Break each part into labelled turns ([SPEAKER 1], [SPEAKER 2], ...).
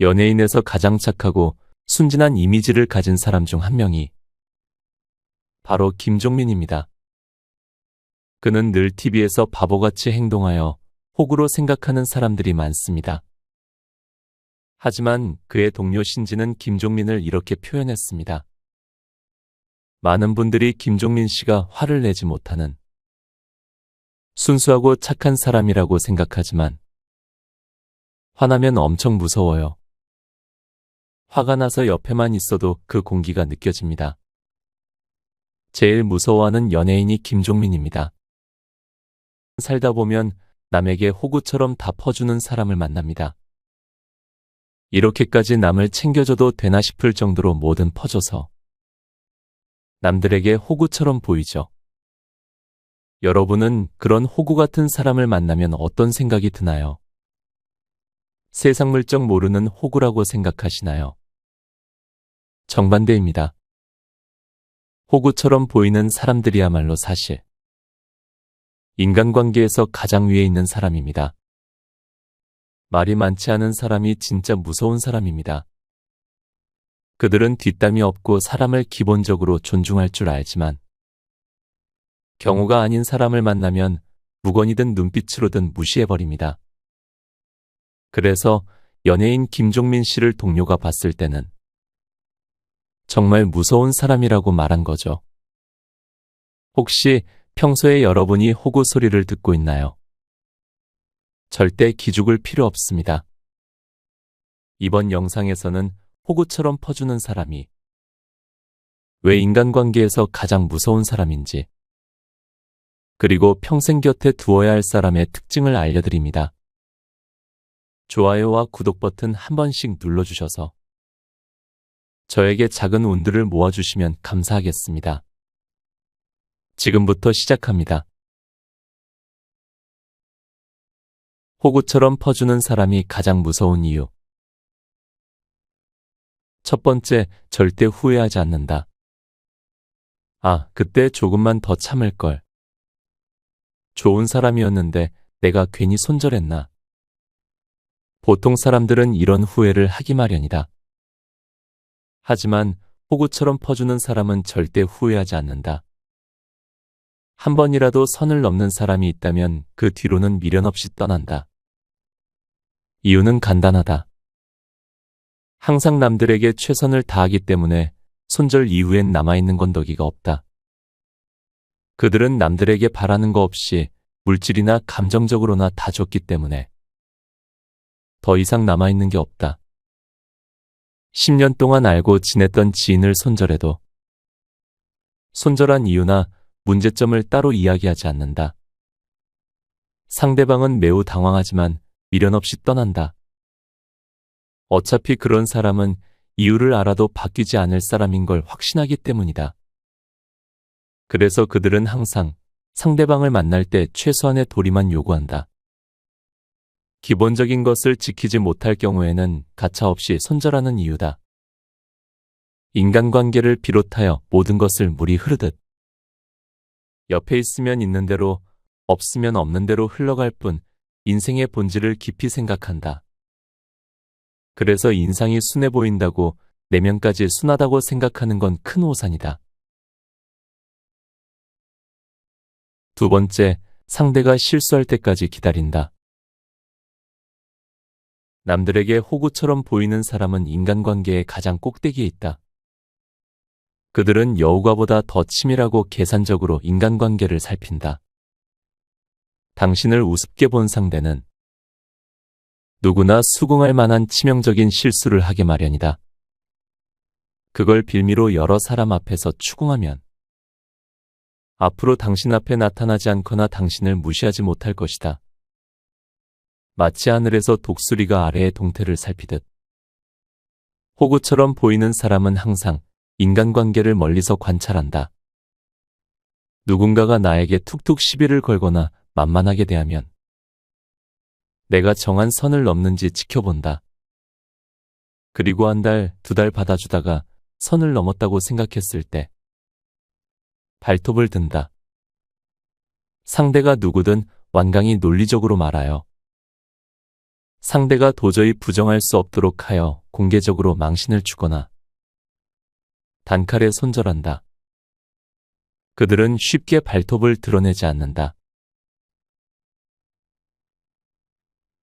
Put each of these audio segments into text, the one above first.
[SPEAKER 1] 연예인에서 가장 착하고 순진한 이미지를 가진 사람 중 한 명이 바로 김종민입니다. 그는 늘 TV에서 바보같이 행동하여 호구로 생각하는 사람들이 많습니다. 하지만 그의 동료 신지는 김종민을 이렇게 표현했습니다. 많은 분들이 김종민 씨가 화를 내지 못하는 순수하고 착한 사람이라고 생각하지만 화나면 엄청 무서워요. 화가 나서 옆에만 있어도 그 공기가 느껴집니다. 제일 무서워하는 연예인이 김종민입니다. 살다 보면 남에게 호구처럼 다 퍼주는 사람을 만납니다. 이렇게까지 남을 챙겨줘도 되나 싶을 정도로 뭐든 퍼줘서 남들에게 호구처럼 보이죠. 여러분은 그런 호구 같은 사람을 만나면 어떤 생각이 드나요? 세상 물정 모르는 호구라고 생각하시나요? 정반대입니다. 호구처럼 보이는 사람들이야말로 사실. 인간관계에서 가장 위에 있는 사람입니다. 말이 많지 않은 사람이 진짜 무서운 사람입니다. 그들은 뒷담이 없고 사람을 기본적으로 존중할 줄 알지만 경우가 아닌 사람을 만나면 무건이든 눈빛으로든 무시해버립니다. 그래서 연예인 김종민 씨를 동료가 봤을 때는 정말 무서운 사람이라고 말한 거죠. 혹시 평소에 여러분이 호구 소리를 듣고 있나요? 절대 기죽을 필요 없습니다. 이번 영상에서는 호구처럼 퍼주는 사람이 왜 인간관계에서 가장 무서운 사람인지 그리고 평생 곁에 두어야 할 사람의 특징을 알려드립니다. 좋아요와 구독 버튼 한 번씩 눌러주셔서 저에게 작은 온들을 모아주시면 감사하겠습니다. 지금부터 시작합니다. 호구처럼 퍼주는 사람이 가장 무서운 이유. 첫 번째, 절대 후회하지 않는다. 아, 그때 조금만 더 참을걸. 좋은 사람이었는데 내가 괜히 손절했나. 보통 사람들은 이런 후회를 하기 마련이다. 하지만 호구처럼 퍼주는 사람은 절대 후회하지 않는다. 한 번이라도 선을 넘는 사람이 있다면 그 뒤로는 미련 없이 떠난다. 이유는 간단하다. 항상 남들에게 최선을 다하기 때문에 손절 이후엔 남아있는 건더기가 없다. 그들은 남들에게 바라는 거 없이 물질이나 감정적으로나 다 줬기 때문에 더 이상 남아있는 게 없다. 10년 동안 알고 지냈던 지인을 손절해도 손절한 이유나 문제점을 따로 이야기하지 않는다. 상대방은 매우 당황하지만 미련 없이 떠난다. 어차피 그런 사람은 이유를 알아도 바뀌지 않을 사람인 걸 확신하기 때문이다. 그래서 그들은 항상 상대방을 만날 때 최소한의 도리만 요구한다. 기본적인 것을 지키지 못할 경우에는 가차없이 손절하는 이유다. 인간관계를 비롯하여 모든 것을 물이 흐르듯 옆에 있으면 있는 대로 없으면 없는 대로 흘러갈 뿐 인생의 본질을 깊이 생각한다. 그래서 인상이 순해 보인다고 내면까지 순하다고 생각하는 건 큰 오산이다. 두 번째, 상대가 실수할 때까지 기다린다. 남들에게 호구처럼 보이는 사람은 인간관계의 가장 꼭대기에 있다. 그들은 여우가보다 더 치밀하고 계산적으로 인간관계를 살핀다. 당신을 우습게 본 상대는 누구나 수긍할 만한 치명적인 실수를 하게 마련이다. 그걸 빌미로 여러 사람 앞에서 추궁하면 앞으로 당신 앞에 나타나지 않거나 당신을 무시하지 못할 것이다. 마치 하늘에서 독수리가 아래의 동태를 살피듯 호구처럼 보이는 사람은 항상 인간관계를 멀리서 관찰한다. 누군가가 나에게 툭툭 시비를 걸거나 만만하게 대하면 내가 정한 선을 넘는지 지켜본다. 그리고 한 달, 두 달 받아주다가 선을 넘었다고 생각했을 때 발톱을 든다. 상대가 누구든 완강히 논리적으로 말하여 상대가 도저히 부정할 수 없도록 하여 공개적으로 망신을 주거나 단칼에 손절한다. 그들은 쉽게 발톱을 드러내지 않는다.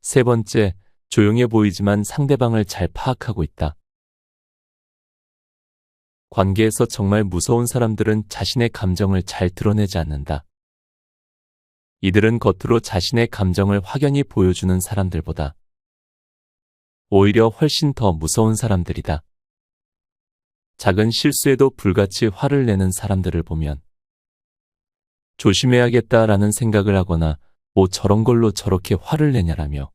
[SPEAKER 1] 세 번째, 조용해 보이지만 상대방을 잘 파악하고 있다. 관계에서 정말 무서운 사람들은 자신의 감정을 잘 드러내지 않는다. 이들은 겉으로 자신의 감정을 확연히 보여주는 사람들보다 오히려 훨씬 더 무서운 사람들이다. 작은 실수에도 불같이 화를 내는 사람들을 보면 조심해야겠다라는 생각을 하거나 뭐 저런 걸로 저렇게 화를 내냐라며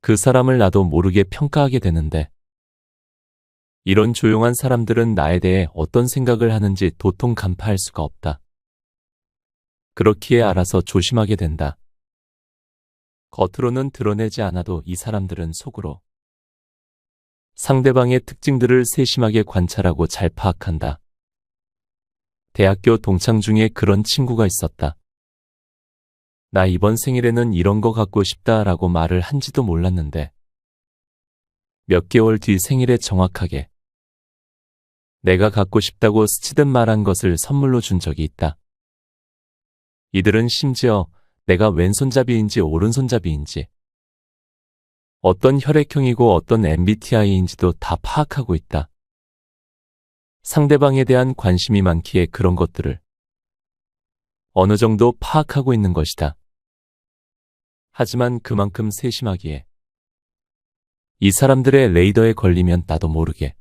[SPEAKER 1] 그 사람을 나도 모르게 평가하게 되는데 이런 조용한 사람들은 나에 대해 어떤 생각을 하는지 도통 간파할 수가 없다. 그렇기에 알아서 조심하게 된다. 겉으로는 드러내지 않아도 이 사람들은 속으로 상대방의 특징들을 세심하게 관찰하고 잘 파악한다. 대학교 동창 중에 그런 친구가 있었다. 나 이번 생일에는 이런 거 갖고 싶다라고 말을 한지도 몰랐는데 몇 개월 뒤 생일에 정확하게 내가 갖고 싶다고 스치듯 말한 것을 선물로 준 적이 있다. 이들은 심지어 내가 왼손잡이인지 오른손잡이인지 어떤 혈액형이고 어떤 MBTI인지도 다 파악하고 있다. 상대방에 대한 관심이 많기에 그런 것들을 어느 정도 파악하고 있는 것이다. 하지만 그만큼 세심하기에 이 사람들의 레이더에 걸리면 나도 모르게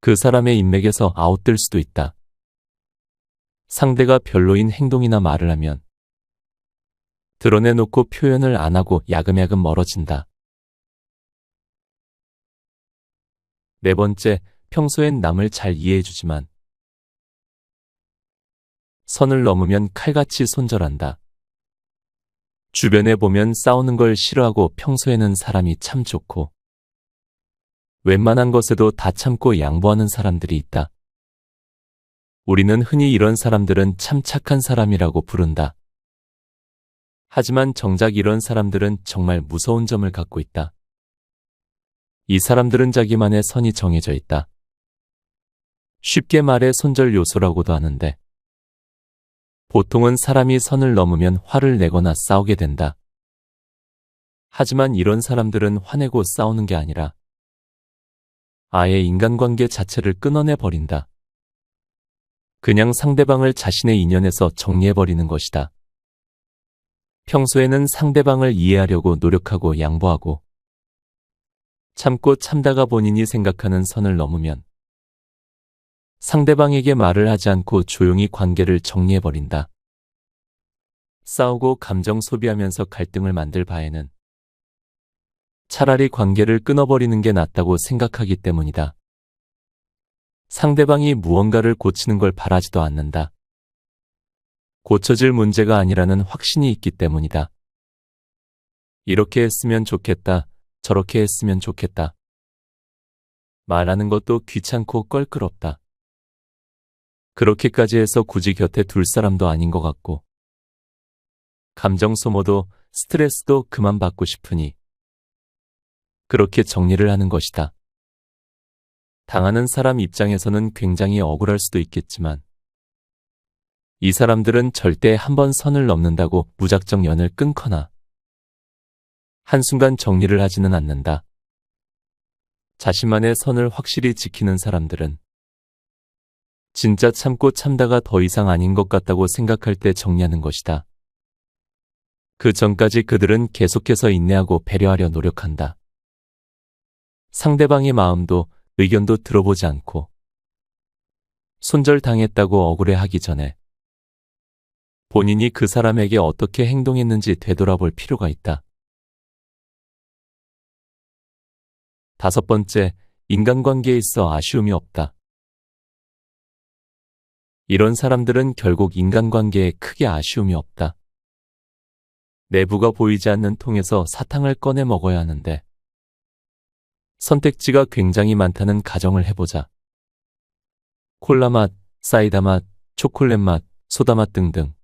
[SPEAKER 1] 그 사람의 인맥에서 아웃될 수도 있다. 상대가 별로인 행동이나 말을 하면 드러내놓고 표현을 안 하고 야금야금 멀어진다. 네 번째, 평소엔 남을 잘 이해해주지만 선을 넘으면 칼같이 손절한다. 주변에 보면 싸우는 걸 싫어하고 평소에는 사람이 참 좋고 웬만한 것에도 다 참고 양보하는 사람들이 있다. 우리는 흔히 이런 사람들은 참 착한 사람이라고 부른다. 하지만 정작 이런 사람들은 정말 무서운 점을 갖고 있다. 이 사람들은 자기만의 선이 정해져 있다. 쉽게 말해 손절 요소라고도 하는데 보통은 사람이 선을 넘으면 화를 내거나 싸우게 된다. 하지만 이런 사람들은 화내고 싸우는 게 아니라 아예 인간관계 자체를 끊어내 버린다. 그냥 상대방을 자신의 인연에서 정리해버리는 것이다. 평소에는 상대방을 이해하려고 노력하고 양보하고 참고 참다가 본인이 생각하는 선을 넘으면 상대방에게 말을 하지 않고 조용히 관계를 정리해버린다. 싸우고 감정 소비하면서 갈등을 만들 바에는 차라리 관계를 끊어버리는 게 낫다고 생각하기 때문이다. 상대방이 무언가를 고치는 걸 바라지도 않는다. 고쳐질 문제가 아니라는 확신이 있기 때문이다. 이렇게 했으면 좋겠다. 저렇게 했으면 좋겠다. 말하는 것도 귀찮고 껄끄럽다. 그렇게까지 해서 굳이 곁에 둘 사람도 아닌 것 같고. 감정 소모도 스트레스도 그만 받고 싶으니. 그렇게 정리를 하는 것이다. 당하는 사람 입장에서는 굉장히 억울할 수도 있겠지만 이 사람들은 절대 한 번 선을 넘는다고 무작정 연을 끊거나 한순간 정리를 하지는 않는다. 자신만의 선을 확실히 지키는 사람들은 진짜 참고 참다가 더 이상 아닌 것 같다고 생각할 때 정리하는 것이다. 그 전까지 그들은 계속해서 인내하고 배려하려 노력한다. 상대방의 마음도 의견도 들어보지 않고 손절당했다고 억울해하기 전에 본인이 그 사람에게 어떻게 행동했는지 되돌아볼 필요가 있다. 다섯 번째, 인간관계에 있어 아쉬움이 없다. 이런 사람들은 결국 인간관계에 크게 아쉬움이 없다. 내부가 보이지 않는 통에서 사탕을 꺼내 먹어야 하는데 선택지가 굉장히 많다는 가정을 해보자. 콜라 맛, 사이다 맛, 초콜렛 맛, 소다 맛 등등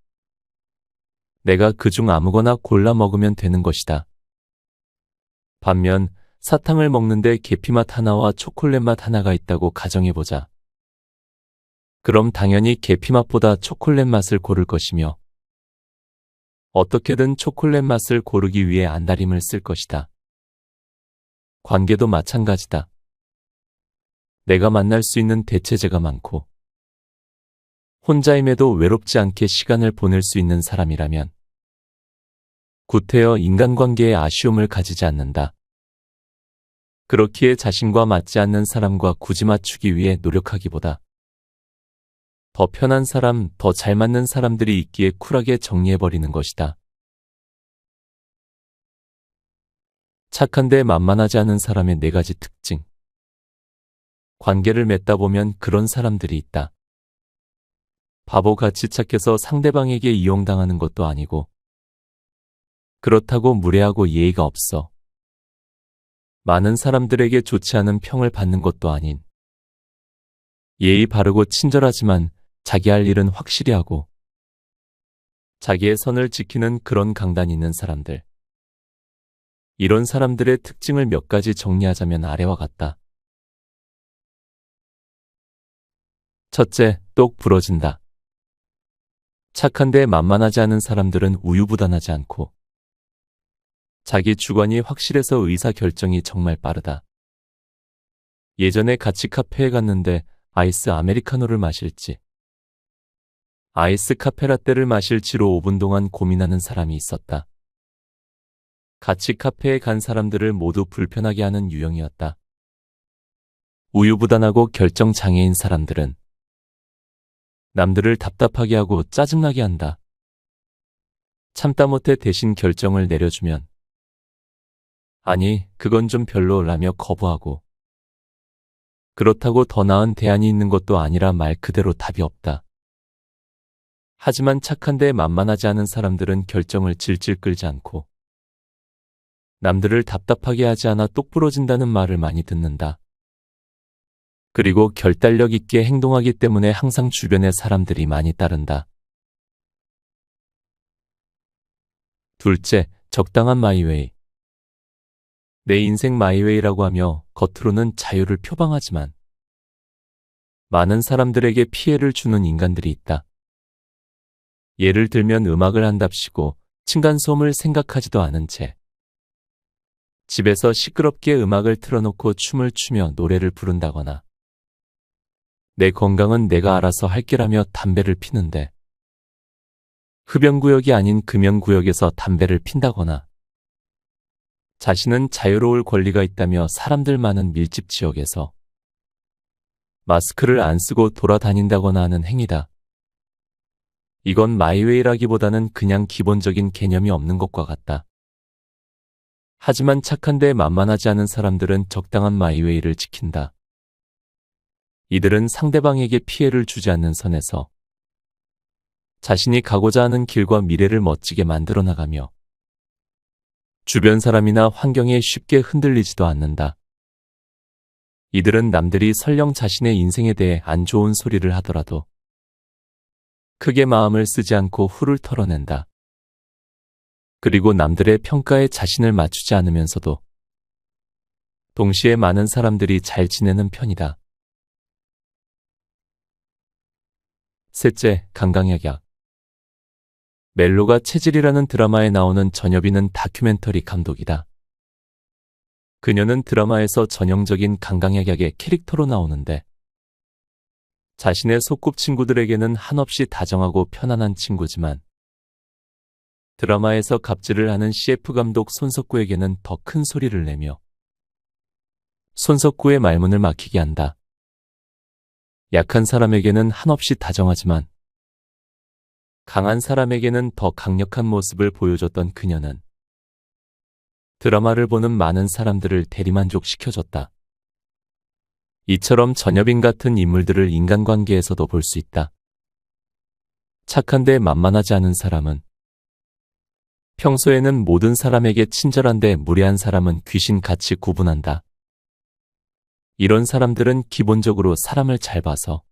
[SPEAKER 1] 내가 그 중 아무거나 골라 먹으면 되는 것이다. 반면 사탕을 먹는데 계피맛 하나와 초콜릿맛 하나가 있다고 가정해보자. 그럼 당연히 계피맛보다 초콜릿맛을 고를 것이며 어떻게든 초콜릿맛을 고르기 위해 안달임을쓸 것이다. 관계도 마찬가지다. 내가 만날 수 있는 대체제가 많고 혼자임에도 외롭지 않게 시간을 보낼 수 있는 사람이라면 구태여 인간관계에 아쉬움을 가지지 않는다. 그렇기에 자신과 맞지 않는 사람과 굳이 맞추기 위해 노력하기보다 더 편한 사람, 더 잘 맞는 사람들이 있기에 쿨하게 정리해버리는 것이다. 착한데 만만하지 않은 사람의 네 가지 특징. 관계를 맺다 보면 그런 사람들이 있다. 바보같이 착해서 상대방에게 이용당하는 것도 아니고 그렇다고 무례하고 예의가 없어 많은 사람들에게 좋지 않은 평을 받는 것도 아닌 예의 바르고 친절하지만 자기 할 일은 확실히 하고 자기의 선을 지키는 그런 강단 있는 사람들 이런 사람들의 특징을 몇 가지 정리하자면 아래와 같다. 첫째, 똑 부러진다. 착한데 만만하지 않은 사람들은 우유부단하지 않고 자기 주관이 확실해서 의사결정이 정말 빠르다. 예전에 같이 카페에 갔는데 아이스 아메리카노를 마실지 아이스 카페라떼를 마실지로 5분 동안 고민하는 사람이 있었다. 같이 카페에 간 사람들을 모두 불편하게 하는 유형이었다. 우유부단하고 결정장애인 사람들은 남들을 답답하게 하고 짜증나게 한다. 참다 못해 대신 결정을 내려주면 아니, 그건 좀 별로 라며 거부하고 그렇다고 더 나은 대안이 있는 것도 아니라 말 그대로 답이 없다. 하지만 착한데 만만하지 않은 사람들은 결정을 질질 끌지 않고 남들을 답답하게 하지 않아 똑부러진다는 말을 많이 듣는다. 그리고 결단력 있게 행동하기 때문에 항상 주변에 사람들이 많이 따른다. 둘째, 적당한 마이웨이. 내 인생 마이웨이라고 하며 겉으로는 자유를 표방하지만 많은 사람들에게 피해를 주는 인간들이 있다. 예를 들면 음악을 한답시고 층간소음을 생각하지도 않은 채 집에서 시끄럽게 음악을 틀어놓고 춤을 추며 노래를 부른다거나 내 건강은 내가 알아서 할게라며 담배를 피는데 흡연구역이 아닌 금연구역에서 담배를 핀다거나 자신은 자유로울 권리가 있다며 사람들 많은 밀집 지역에서 마스크를 안 쓰고 돌아다닌다거나 하는 행위다. 이건 마이웨이라기보다는 그냥 기본적인 개념이 없는 것과 같다. 하지만 착한데 만만하지 않은 사람들은 적당한 마이웨이를 지킨다. 이들은 상대방에게 피해를 주지 않는 선에서 자신이 가고자 하는 길과 미래를 멋지게 만들어 나가며 주변 사람이나 환경에 쉽게 흔들리지도 않는다. 이들은 남들이 설령 자신의 인생에 대해 안 좋은 소리를 하더라도 크게 마음을 쓰지 않고 후를 털어낸다. 그리고 남들의 평가에 자신을 맞추지 않으면서도 동시에 많은 사람들이 잘 지내는 편이다. 셋째, 강강약약. 멜로가 체질이라는 드라마에 나오는 전여비는 다큐멘터리 감독이다. 그녀는 드라마에서 전형적인 강강약약의 캐릭터로 나오는데 자신의 소꿉친구들에게는 한없이 다정하고 편안한 친구지만 드라마에서 갑질을 하는 CF 감독 손석구에게는 더 큰 소리를 내며 손석구의 말문을 막히게 한다. 약한 사람에게는 한없이 다정하지만 강한 사람에게는 더 강력한 모습을 보여줬던 그녀는 드라마를 보는 많은 사람들을 대리만족시켜줬다. 이처럼 전여빈 같은 인물들을 인간관계에서도 볼 수 있다. 착한데 만만하지 않은 사람은 평소에는 모든 사람에게 친절한데 무례한 사람은 귀신같이 구분한다. 이런 사람들은 기본적으로 사람을 잘 봐서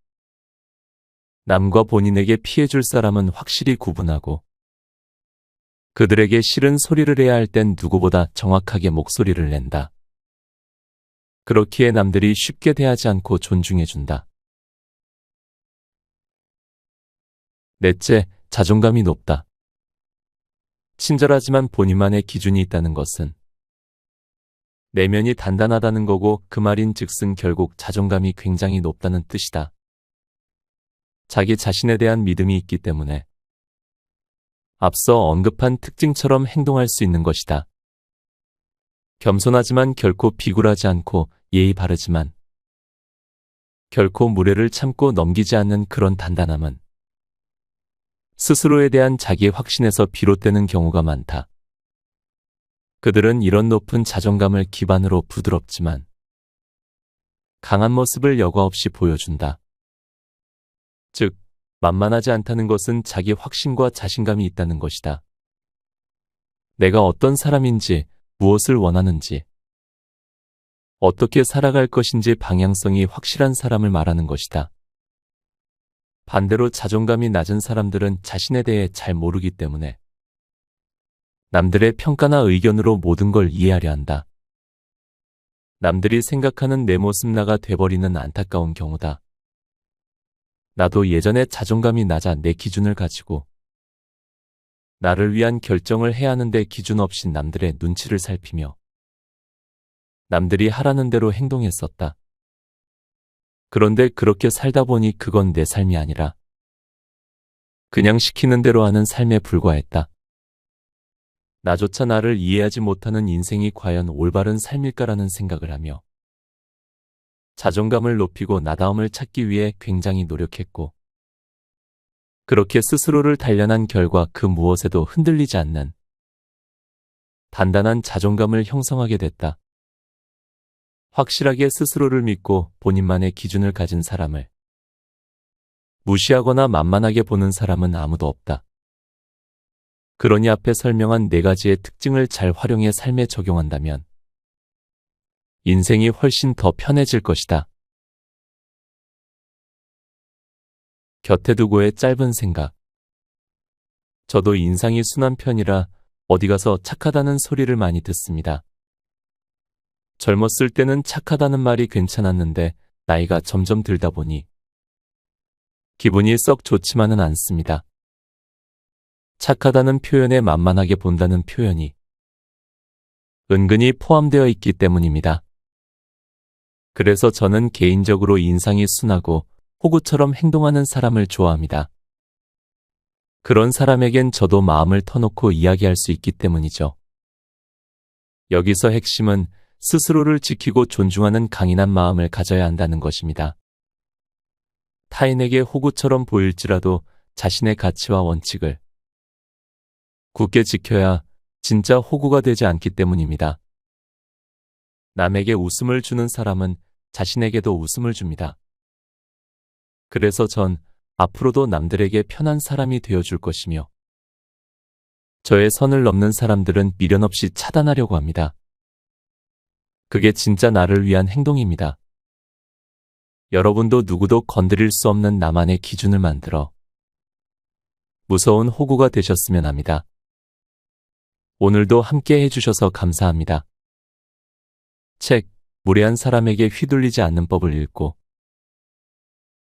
[SPEAKER 1] 남과 본인에게 피해 줄 사람은 확실히 구분하고 그들에게 싫은 소리를 해야 할 땐 누구보다 정확하게 목소리를 낸다. 그렇기에 남들이 쉽게 대하지 않고 존중해준다. 넷째, 자존감이 높다. 친절하지만 본인만의 기준이 있다는 것은 내면이 단단하다는 거고 그 말인 즉슨 결국 자존감이 굉장히 높다는 뜻이다. 자기 자신에 대한 믿음이 있기 때문에 앞서 언급한 특징처럼 행동할 수 있는 것이다. 겸손하지만 결코 비굴하지 않고 예의 바르지만 결코 무례를 참고 넘기지 않는 그런 단단함은 스스로에 대한 자기의 확신에서 비롯되는 경우가 많다. 그들은 이런 높은 자존감을 기반으로 부드럽지만 강한 모습을 여과 없이 보여준다. 즉, 만만하지 않다는 것은 자기 확신과 자신감이 있다는 것이다. 내가 어떤 사람인지, 무엇을 원하는지, 어떻게 살아갈 것인지 방향성이 확실한 사람을 말하는 것이다. 반대로 자존감이 낮은 사람들은 자신에 대해 잘 모르기 때문에 남들의 평가나 의견으로 모든 걸 이해하려 한다. 남들이 생각하는 내 모습 나가 돼버리는 안타까운 경우다. 나도 예전에 자존감이 낮아 내 기준을 가지고 나를 위한 결정을 해야 하는데 기준 없이 남들의 눈치를 살피며 남들이 하라는 대로 행동했었다. 그런데 그렇게 살다 보니 그건 내 삶이 아니라 그냥 시키는 대로 하는 삶에 불과했다. 나조차 나를 이해하지 못하는 인생이 과연 올바른 삶일까라는 생각을 하며 자존감을 높이고 나다움을 찾기 위해 굉장히 노력했고 그렇게 스스로를 단련한 결과 그 무엇에도 흔들리지 않는 단단한 자존감을 형성하게 됐다. 확실하게 스스로를 믿고 본인만의 기준을 가진 사람을 무시하거나 만만하게 보는 사람은 아무도 없다. 그러니 앞에 설명한 네 가지의 특징을 잘 활용해 삶에 적용한다면 인생이 훨씬 더 편해질 것이다. 곁에 두고의 짧은 생각. 저도 인상이 순한 편이라 어디 가서 착하다는 소리를 많이 듣습니다. 젊었을 때는 착하다는 말이 괜찮았는데 나이가 점점 들다 보니 기분이 썩 좋지만은 않습니다. 착하다는 표현에 만만하게 본다는 표현이 은근히 포함되어 있기 때문입니다. 그래서 저는 개인적으로 인상이 순하고 호구처럼 행동하는 사람을 좋아합니다. 그런 사람에겐 저도 마음을 터놓고 이야기할 수 있기 때문이죠. 여기서 핵심은 스스로를 지키고 존중하는 강인한 마음을 가져야 한다는 것입니다. 타인에게 호구처럼 보일지라도 자신의 가치와 원칙을 굳게 지켜야 진짜 호구가 되지 않기 때문입니다. 남에게 웃음을 주는 사람은 자신에게도 웃음을 줍니다. 그래서 전 앞으로도 남들에게 편한 사람이 되어줄 것이며 저의 선을 넘는 사람들은 미련 없이 차단하려고 합니다. 그게 진짜 나를 위한 행동입니다. 여러분도 누구도 건드릴 수 없는 나만의 기준을 만들어 무서운 호구가 되셨으면 합니다. 오늘도 함께 해주셔서 감사합니다. 책, 무례한 사람에게 휘둘리지 않는 법을 읽고